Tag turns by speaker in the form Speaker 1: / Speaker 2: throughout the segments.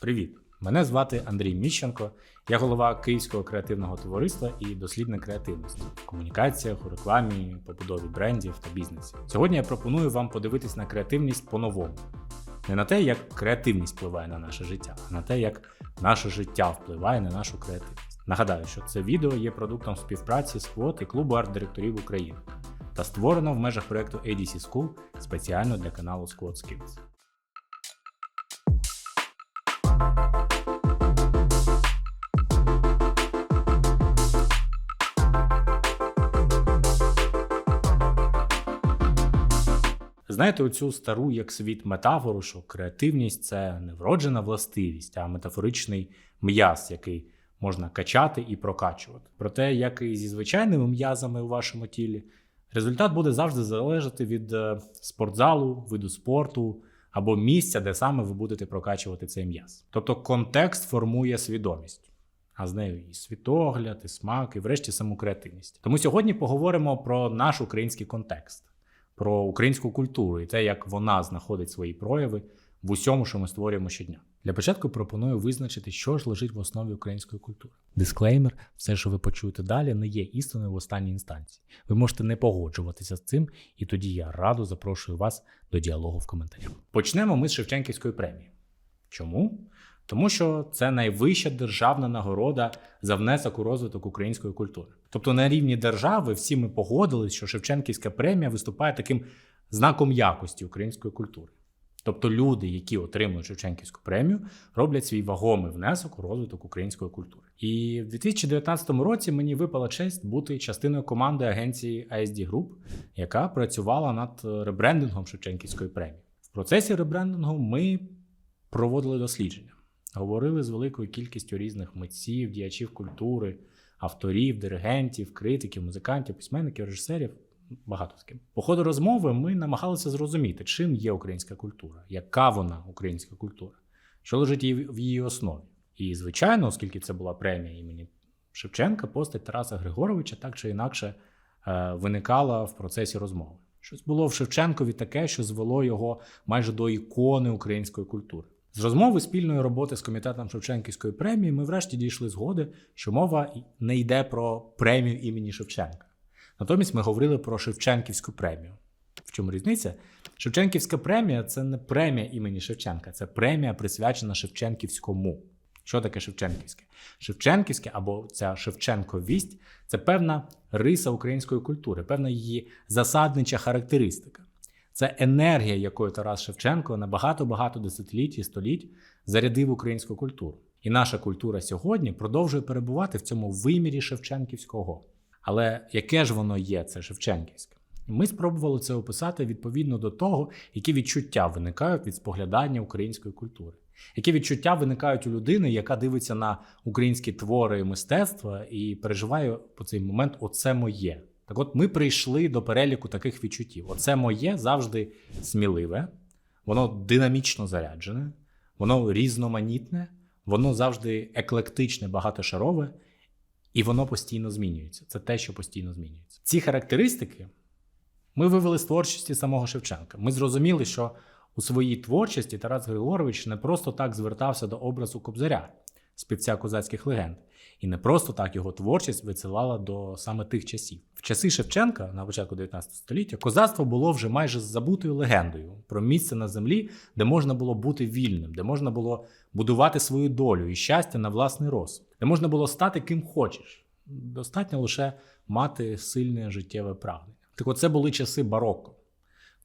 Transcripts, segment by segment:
Speaker 1: Привіт! Мене звати Андрій Міщенко. Я голова Київського креативного товариства і дослідник креативності в комунікаціях, у рекламі, побудові брендів та бізнесів. Сьогодні я пропоную вам подивитись на креативність по-новому. Не на те, як креативність впливає на наше життя, а на те, як наше життя впливає на нашу креативність. Нагадаю, що це відео є продуктом співпраці з і клубу арт-директорів України та створено в межах проекту ADC School спеціально для каналу Squad Skills. Знаєте, оцю стару як світ метафору, що креативність це не вроджена властивість, а метафоричний м'яз, який можна качати і прокачувати. Проте, як і зі звичайними м'язами у вашому тілі, результат буде завжди залежати від е, спортзалу, виду спорту або місця, де саме ви будете прокачувати цей м'яз. Тобто контекст формує свідомість. А з нею і світогляд, і смак, і врешті саму креативність. Тому сьогодні поговоримо про наш український контекст про українську культуру і те, як вона знаходить свої прояви в усьому, що ми створюємо щодня. Для початку пропоную визначити, що ж лежить в основі української культури. Дисклеймер, все, що ви почуєте далі, не є істиною в останній інстанції. Ви можете не погоджуватися з цим, і тоді я радо запрошую вас до діалогу в коментарях. Почнемо ми з Шевченківської премії. Чому? Тому що це найвища державна нагорода за внесок у розвиток української культури. Тобто на рівні держави всі ми погодились, що Шевченківська премія виступає таким знаком якості української культури. Тобто люди, які отримують Шевченківську премію, роблять свій вагомий внесок у розвиток української культури. І в 2019 році мені випала честь бути частиною команди агенції ASD Group, яка працювала над ребрендингом Шевченківської премії. В процесі ребрендингу ми проводили дослідження говорили з великою кількістю різних митців, діячів культури, авторів, диригентів, критиків, музикантів, письменників, режисерів. Багато з ким. По ходу розмови ми намагалися зрозуміти, чим є українська культура, яка вона українська культура, що лежить в її основі. І, звичайно, оскільки це була премія імені Шевченка, постать Тараса Григоровича так чи інакше е, виникала в процесі розмови. Щось було в Шевченкові таке, що звело його майже до ікони української культури. З розмови спільної роботи з комітетом Шевченківської премії ми врешті дійшли згоди, що мова не йде про премію імені Шевченка. Натомість ми говорили про Шевченківську премію. В чому різниця? Шевченківська премія це не премія імені Шевченка, це премія присвячена Шевченківському. Що таке Шевченківське? Шевченківське або ця Шевченковість це певна риса української культури, певна її засаднича характеристика. Це енергія, якою Тарас Шевченко на багато-багато десятиліть і століть зарядив українську культуру. І наша культура сьогодні продовжує перебувати в цьому вимірі Шевченківського. Але яке ж воно є, це Шевченківське? Ми спробували це описати відповідно до того, які відчуття виникають від споглядання української культури, які відчуття виникають у людини, яка дивиться на українські твори і мистецтва і переживає по цей момент Оце моє. Так от ми прийшли до переліку таких відчуттів. Оце моє завжди сміливе, воно динамічно заряджене, воно різноманітне, воно завжди еклектичне, багатошарове, і воно постійно змінюється. Це те, що постійно змінюється. Ці характеристики ми вивели з творчості самого Шевченка. Ми зрозуміли, що у своїй творчості Тарас Григорович не просто так звертався до образу Кобзаря, співця козацьких легенд. І не просто так його творчість висилала до саме тих часів. В часи Шевченка, на початку 19 століття, козацтво було вже майже забутою легендою про місце на землі, де можна було бути вільним, де можна було будувати свою долю і щастя на власний розсуд, де можна було стати ким хочеш. Достатньо лише мати сильне життєве прагнення. Так от це були часи бароко,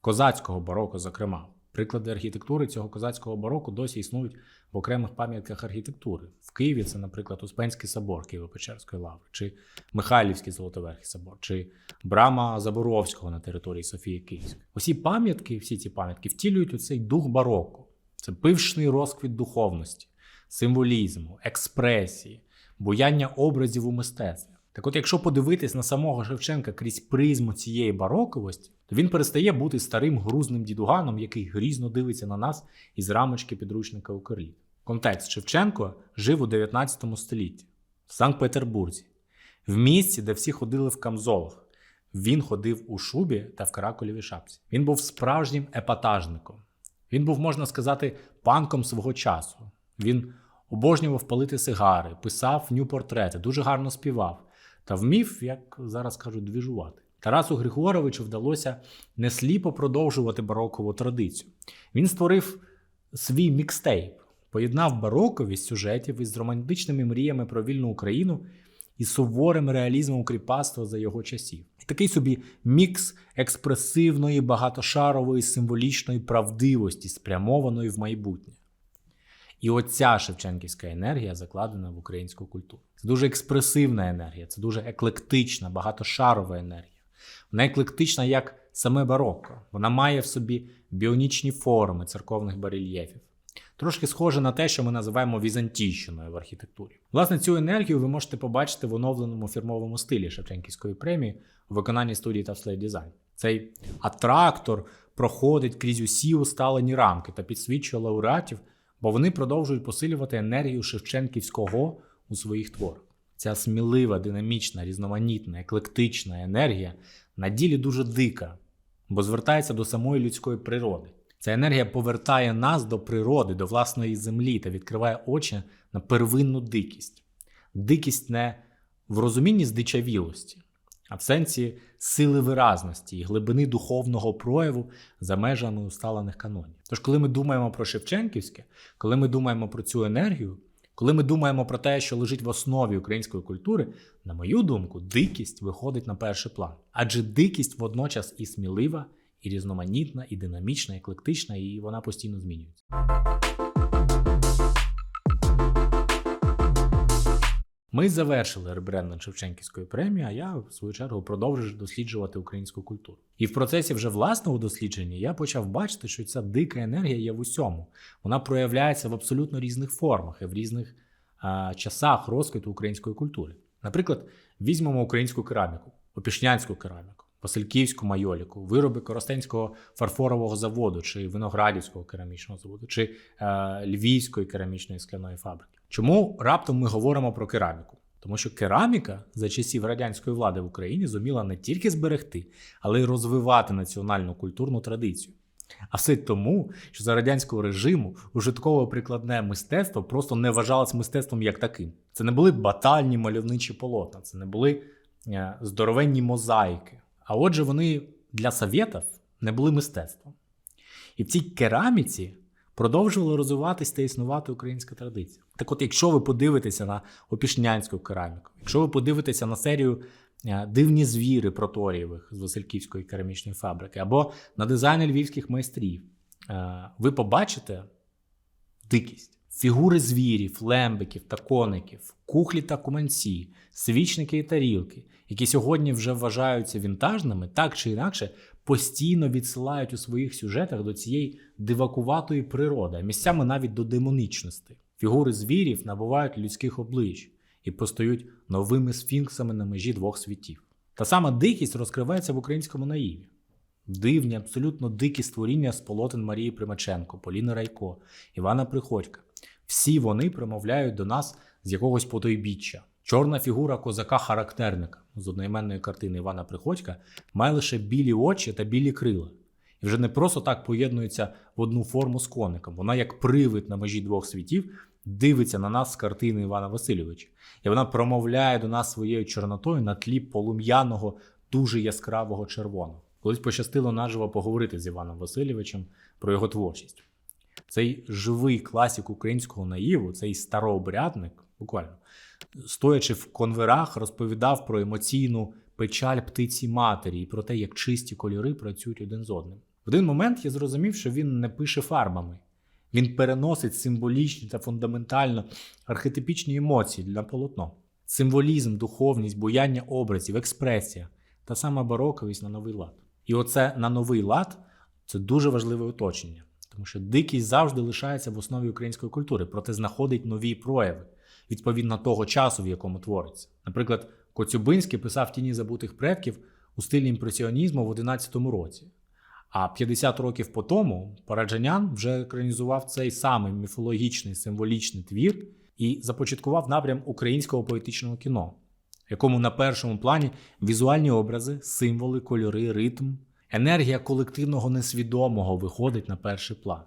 Speaker 1: козацького бароко, зокрема. Приклади архітектури цього козацького бароку досі існують в окремих пам'ятках архітектури. В Києві це, наприклад, Успенський собор Києво-Печерської лаври, чи Михайлівський Золотоверхий собор, чи Брама Заборовського на території Софії Київської. Усі пам'ятки, всі ці пам'ятки втілюють у цей дух бароку. Це пившний розквіт духовності, символізму, експресії, буяння образів у мистецтві. Так от, якщо подивитись на самого Шевченка крізь призму цієї бароковості, то він перестає бути старим грузним дідуганом, який грізно дивиться на нас із рамочки підручника Укрліт. Контекст Шевченко жив у 19 столітті в Санкт-Петербурзі, в місці, де всі ходили в камзолах. Він ходив у шубі та в каракулівій шапці. Він був справжнім епатажником. Він був, можна сказати, панком свого часу. Він обожнював палити сигари, писав ню-портрети, дуже гарно співав та вмів, як зараз кажуть, двіжувати. Тарасу Григоровичу вдалося не сліпо продовжувати барокову традицію. Він створив свій мікстейп, поєднав бароковість сюжетів із романтичними мріями про вільну Україну і суворим реалізмом кріпацтва за його часів. Такий собі мікс експресивної, багатошарової, символічної правдивості, спрямованої в майбутнє. І оця шевченківська енергія закладена в українську культуру. Це дуже експресивна енергія, це дуже еклектична, багатошарова енергія. Вона еклектична як саме барокко. Вона має в собі біонічні форми церковних барельєфів. Трошки схоже на те, що ми називаємо візантійщиною в архітектурі. Власне, цю енергію ви можете побачити в оновленому фірмовому стилі Шевченківської премії у виконанні студії Tafslate Design. Цей атрактор проходить крізь усі усталені рамки та підсвічує лауреатів, бо вони продовжують посилювати енергію Шевченківського у своїх творах. Ця смілива, динамічна, різноманітна, еклектична енергія на ділі дуже дика, бо звертається до самої людської природи. Ця енергія повертає нас до природи, до власної землі та відкриває очі на первинну дикість. Дикість не в розумінні здичавілості, а в сенсі сили виразності і глибини духовного прояву за межами усталених канонів. Тож, коли ми думаємо про Шевченківське, коли ми думаємо про цю енергію, коли ми думаємо про те, що лежить в основі української культури, на мою думку, дикість виходить на перший план. Адже дикість водночас і смілива, і різноманітна, і динамічна, і еклектична, і вона постійно змінюється. Ми завершили ребрендинг Шевченківської премії, а я, в свою чергу, продовжую досліджувати українську культуру. І в процесі вже власного дослідження я почав бачити, що ця дика енергія є в усьому. Вона проявляється в абсолютно різних формах і в різних а, часах розквіту української культури. Наприклад, візьмемо українську кераміку, опішнянську кераміку, Васильківську майоліку, вироби Коростенського фарфорового заводу чи Виноградівського керамічного заводу, чи е, Львівської керамічної скляної фабрики. Чому раптом ми говоримо про кераміку? Тому що кераміка за часів радянської влади в Україні зуміла не тільки зберегти, але й розвивати національну культурну традицію. А все тому, що за радянського режиму ужиткове прикладне мистецтво просто не вважалось мистецтвом як таким. Це не були батальні мальовничі полотна, це не були е, здоровенні мозаїки. А отже, вони для совєтів не були мистецтвом. І в цій кераміці продовжувала розвиватись та існувати українська традиція. Так от, якщо ви подивитеся на опішнянську кераміку, якщо ви подивитеся на серію е, дивні звіри проторієвих з Васильківської керамічної фабрики, або на дизайни львівських майстрів, е, ви побачите дикість. Фігури звірів, лембиків та коників, кухлі та куманці, свічники і тарілки, які сьогодні вже вважаються вінтажними, так чи інакше постійно відсилають у своїх сюжетах до цієї дивакуватої природи, а місцями навіть до демонічності. Фігури звірів набувають людських облич і постають новими сфінксами на межі двох світів. Та сама дикість розкривається в українському наїві. Дивні, абсолютно дикі створіння з полотен Марії Примаченко, Поліни Райко, Івана Приходька. Всі вони промовляють до нас з якогось потойбіччя. Чорна фігура козака-характерника з одноіменної картини Івана Приходька має лише білі очі та білі крила. І вже не просто так поєднується в одну форму з коником. Вона, як привид на межі двох світів, дивиться на нас з картини Івана Васильовича. І вона промовляє до нас своєю чорнотою на тлі полум'яного, дуже яскравого червоного. Колись пощастило наживо поговорити з Іваном Васильовичем про його творчість. Цей живий класик українського наїву, цей старообрядник, буквально, стоячи в конверах, розповідав про емоційну печаль птиці матері і про те, як чисті кольори працюють один з одним. В один момент я зрозумів, що він не пише фарбами. Він переносить символічні та фундаментально архетипічні емоції на полотно. Символізм, духовність, буяння образів, експресія та сама бароковість на новий лад. І оце на новий лад це дуже важливе уточнення, тому що дикість завжди лишається в основі української культури, проте знаходить нові прояви відповідно того часу, в якому твориться. Наприклад, Коцюбинський писав тіні забутих предків у стилі імпресіонізму в 11 році. А 50 років по тому Параджанян вже екранізував цей самий міфологічний символічний твір і започаткував напрям українського поетичного кіно, в якому на першому плані візуальні образи, символи, кольори, ритм, енергія колективного несвідомого виходить на перший план.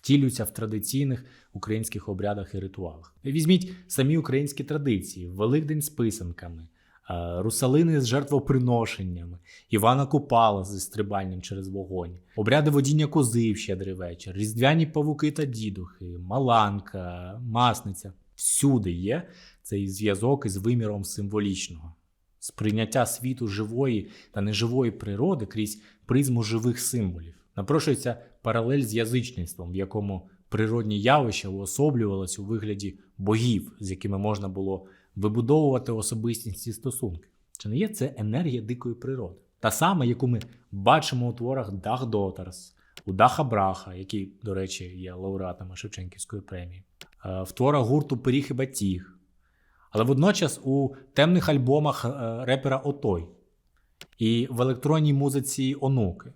Speaker 1: Втілюються в традиційних українських обрядах і ритуалах. Візьміть самі українські традиції: Великдень з писанками, е, русалини з жертвоприношеннями, Івана Купала зі стрибанням через вогонь, обряди водіння кози в щедрий вечір, різдвяні павуки та дідухи, маланка, масниця. Всюди є цей зв'язок із виміром символічного, сприйняття світу живої та неживої природи крізь призму живих символів. Напрошується паралель з язичництвом, в якому природні явища уособлювалися у вигляді богів, з якими можна було вибудовувати особистісні стосунки. Чи не є це енергія дикої природи? Та сама, яку ми бачимо у творах Дах Дотарс, у Даха Браха, які, до речі, є лауреатами Шевченківської премії, е, в творах гурту Пиріг і Батіг, але водночас у темних альбомах е, репера Отой і в електронній музиці Онуки.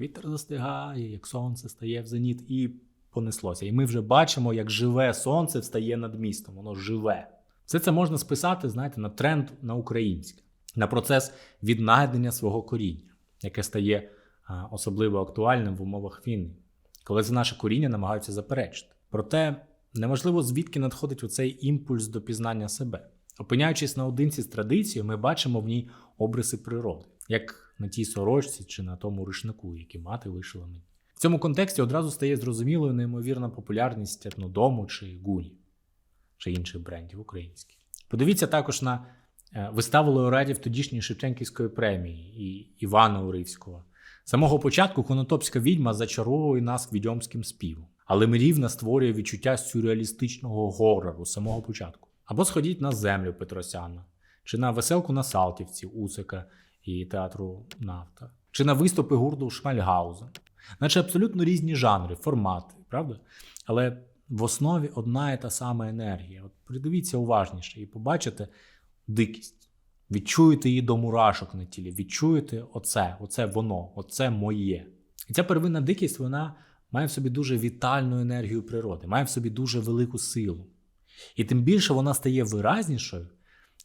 Speaker 2: Вітер застигає, як сонце
Speaker 1: стає в зеніт, і понеслося. І ми вже бачимо, як живе сонце встає над містом. Воно живе. Все це можна списати, знаєте, на тренд на українське, на процес віднайдення свого коріння, яке стає а, особливо актуальним в умовах війни, коли це наше коріння намагаються заперечити. Проте неможливо звідки надходить оцей імпульс до пізнання себе. Опиняючись наодинці з традицією, ми бачимо в ній обриси природи, як на тій сорочці чи на тому рушнику, який мати вишила мені. В цьому контексті одразу стає зрозумілою неймовірна популярність етнодому чи гуні, чи інших брендів українських. Подивіться також на е, виставу лауреатів тодішньої Шевченківської премії і Івана Уривського. З самого початку конотопська відьма зачаровує нас відьомським співом, але Мирівна створює відчуття сюрреалістичного горору з самого початку. Або сходіть на землю Петросяна, чи на веселку на Салтівці Уцика і театру Нафта, чи на виступи гурту Шмальгаузен. Наче абсолютно різні жанри, формати, правда? Але в основі одна і та сама енергія. От придивіться уважніше і побачите дикість. Відчуєте її до мурашок на тілі, відчуєте оце, оце воно, оце моє. І ця первинна дикість вона має в собі дуже вітальну енергію природи, має в собі дуже велику силу. І тим більше вона стає виразнішою,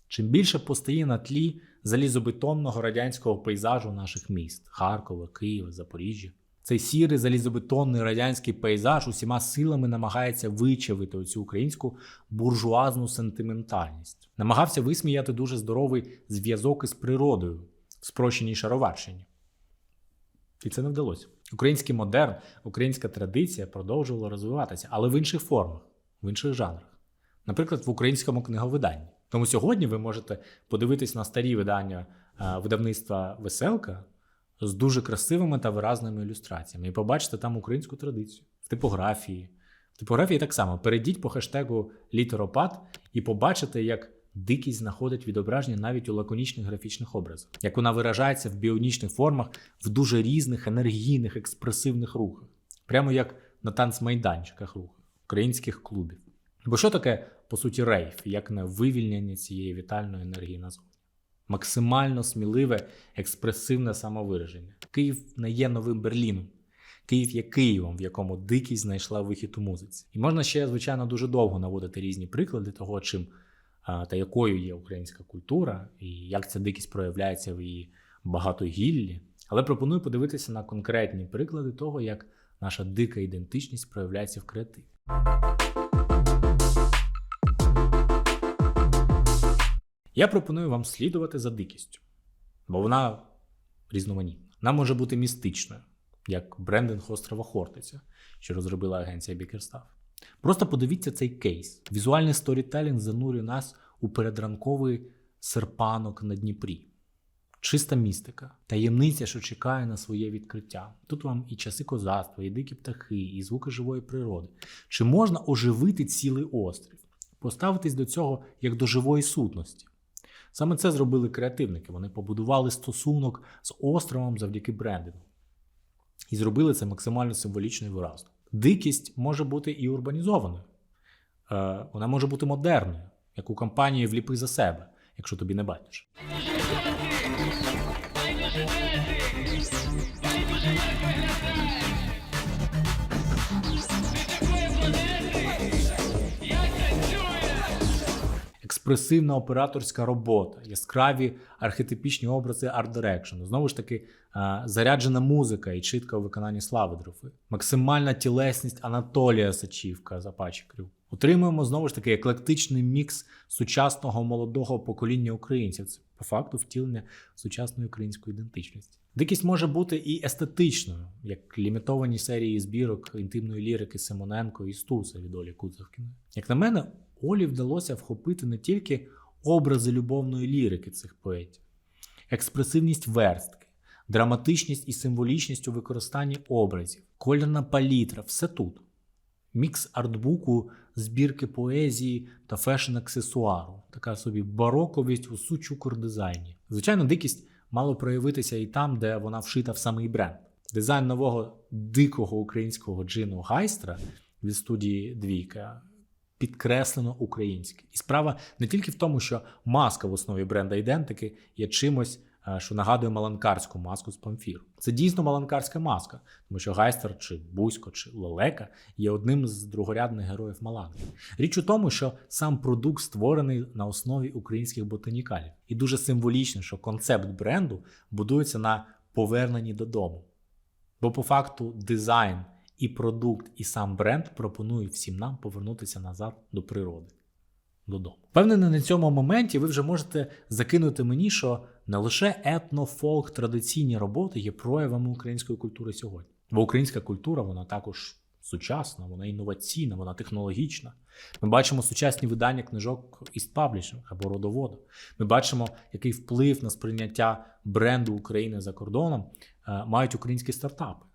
Speaker 1: чим більше постає на тлі залізобетонного радянського пейзажу наших міст Харкова, Києва, Запоріжжя. Цей сірий залізобетонний радянський пейзаж усіма силами намагається вичавити оцю українську буржуазну сентиментальність. Намагався висміяти дуже здоровий зв'язок із природою в спрощеній шароварщині. І це не вдалося. Український модерн, українська традиція продовжувала розвиватися, але в інших формах, в інших жанрах. Наприклад, в українському книговиданні. Тому сьогодні ви можете подивитись на старі видання е, видавництва Веселка з дуже красивими та виразними ілюстраціями і побачите там українську традицію в типографії. В типографії так само перейдіть по хештегу літеропад і побачите, як дикість знаходить відображення навіть у лаконічних графічних образах, як вона виражається в біонічних формах в дуже різних енергійних, експресивних рухах, прямо як на танцмайданчиках рухах українських клубів. Бо що таке, по суті, рейф, як не вивільнення цієї вітальної енергії назовні? Максимально сміливе, експресивне самовираження. Київ не є новим Берліном. Київ є Києвом, в якому дикість знайшла вихід у музиці. І можна ще, звичайно, дуже довго наводити різні приклади того, чим та якою є українська культура, і як ця дикість проявляється в її багатогіллі. Але пропоную подивитися на конкретні приклади того, як наша дика ідентичність проявляється в креативі. Я пропоную вам слідувати за дикістю, бо вона різноманітна. Вона може бути містичною, як брендинг острова Хортиця, що розробила агенція Бікерстаф. Просто подивіться цей кейс. Візуальний сторітелінг занурює нас у передранковий серпанок на Дніпрі. Чиста містика, таємниця, що чекає на своє відкриття. Тут вам і часи козацтва, і дикі птахи, і звуки живої природи. Чи можна оживити цілий острів, поставитись до цього як до живої сутності? Саме це зробили креативники. Вони побудували стосунок з островом завдяки брендингу. І зробили це максимально символічно і виразно. Дикість може бути і урбанізованою, Е, вона може бути модерною, як у компанії вліпи за себе, якщо тобі не бачиш. Експресивна операторська робота, яскраві архетипічні образи арт-дирекшену. Знову ж таки, заряджена музика і чітка у виконанні слави дрофи. Максимальна тілесність Анатолія Сачівка з Apache Crew. Отримуємо знову ж таки еклектичний мікс сучасного молодого покоління українців. Це по факту втілення сучасної української ідентичності. Дикість може бути і естетичною, як лімітовані серії збірок інтимної лірики Симоненко і Стуса від Олі Куцевкіної. Як на мене, Олі вдалося вхопити не тільки образи любовної лірики цих поетів, експресивність верстки, драматичність і символічність у використанні образів, кольорна палітра все тут. Мікс артбуку, збірки поезії та фешн-аксесуару, така собі бароковість у сучукор дизайні. Звичайно, дикість мало проявитися і там, де вона вшита в самий бренд. Дизайн нового дикого українського джину Гайстра від студії Двійка підкреслено українське. І справа не тільки в тому, що маска в основі бренда ідентики є чимось, е, що нагадує маланкарську маску з памфіру. Це дійсно маланкарська маска, тому що Гайстер чи Бузько чи Лелека є одним з другорядних героїв Маланки. Річ у тому, що сам продукт створений на основі українських ботанікалів. І дуже символічно, що концепт бренду будується на поверненні додому. Бо по факту дизайн і продукт, і сам бренд пропонують всім нам повернутися назад до природи, додому. Впевнений, на цьому моменті ви вже можете закинути мені, що не лише етно-фолк традиційні роботи є проявами української культури сьогодні. Бо українська культура вона також сучасна, вона інноваційна, вона технологічна. Ми бачимо сучасні видання книжок із паблішинг або родоводу. Ми бачимо, який вплив на сприйняття бренду України за кордоном е, мають українські стартапи.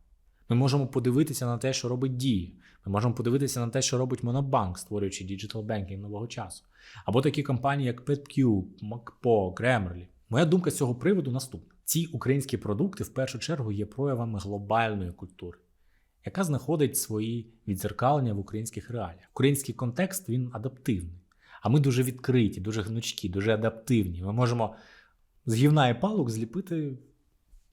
Speaker 1: Ми можемо подивитися на те, що робить Дія. Ми можемо подивитися на те, що робить Монобанк, створюючи діджитал бенкінг нового часу. Або такі компанії, як PetCube, MacPo, Grammarly. Моя думка з цього приводу наступна: ці українські продукти в першу чергу є проявами глобальної культури, яка знаходить свої відзеркалення в українських реаліях. Український контекст він адаптивний. А ми дуже відкриті, дуже гнучкі, дуже адаптивні. Ми можемо з гівна і палок зліпити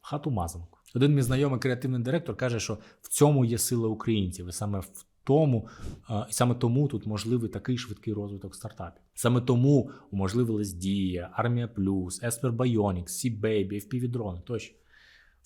Speaker 1: хату мазанку. Один мій знайомий креативний директор каже, що в цьому є сила українців, і саме в тому, і саме тому тут можливий такий швидкий розвиток стартапів. Саме тому уможливилась Дія, Армія Плюс, Esper Bionics, Sea-Baby, FPV-дрони тощо.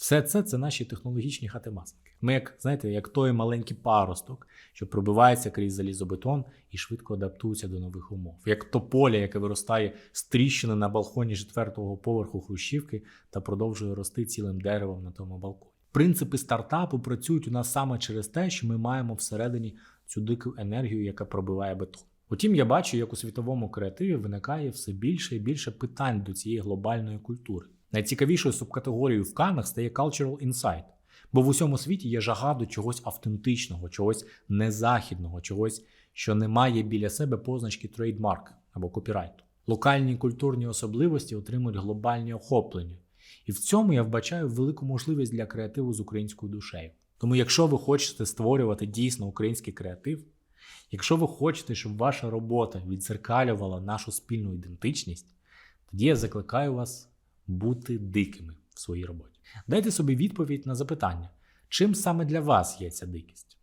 Speaker 1: Все це це наші технологічні хати-масники. Ми, як знаєте, як той маленький паросток, що пробивається крізь залізобетон і швидко адаптується до нових умов, як тополя, яке виростає з тріщини на балконі четвертого поверху хрущівки та продовжує рости цілим деревом на тому балконі. Принципи стартапу працюють у нас саме через те, що ми маємо всередині цю дику енергію, яка пробиває бетон. Утім, я бачу, як у світовому креативі виникає все більше і більше питань до цієї глобальної культури. Найцікавішою субкатегорією в канах стає Cultural Insight, бо в усьому світі є жага до чогось автентичного, чогось незахідного, чогось, що не має біля себе позначки трейдмарк або копірайту. Локальні культурні особливості отримують глобальні охоплення. І в цьому я вбачаю велику можливість для креативу з українською душею. Тому, якщо ви хочете створювати дійсно український креатив, якщо ви хочете, щоб ваша робота відзеркалювала нашу спільну ідентичність, тоді я закликаю вас бути дикими в своїй роботі. Дайте собі відповідь на запитання, чим саме для вас є ця дикість?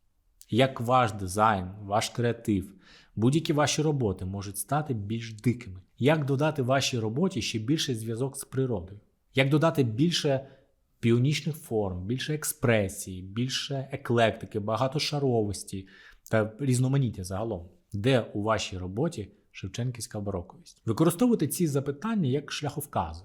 Speaker 1: Як ваш дизайн, ваш креатив, будь-які ваші роботи можуть стати більш дикими? Як додати вашій роботі ще більший зв'язок з природою? Як додати більше піонічних форм, більше експресії, більше еклектики, багатошаровості та різноманіття загалом? Де у вашій роботі Шевченківська бароковість? Використовуйте ці запитання як шляховкази,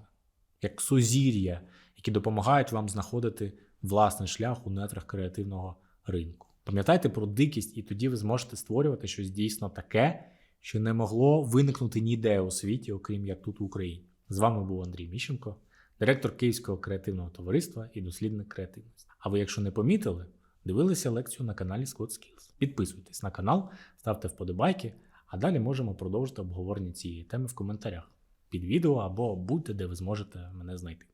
Speaker 1: як сузір'я, які допомагають вам знаходити власний шлях у нетрах креативного ринку. Пам'ятайте про дикість, і тоді ви зможете створювати щось дійсно таке, що не могло виникнути ніде у світі, окрім як тут в Україні. З вами був Андрій Міщенко, директор Київського креативного товариства і дослідник креативності. А ви, якщо не помітили, дивилися лекцію на каналі Scott Skills. Підписуйтесь на канал, ставте вподобайки, а далі можемо продовжити обговорення цієї теми в коментарях під відео або будьте, де ви зможете мене знайти.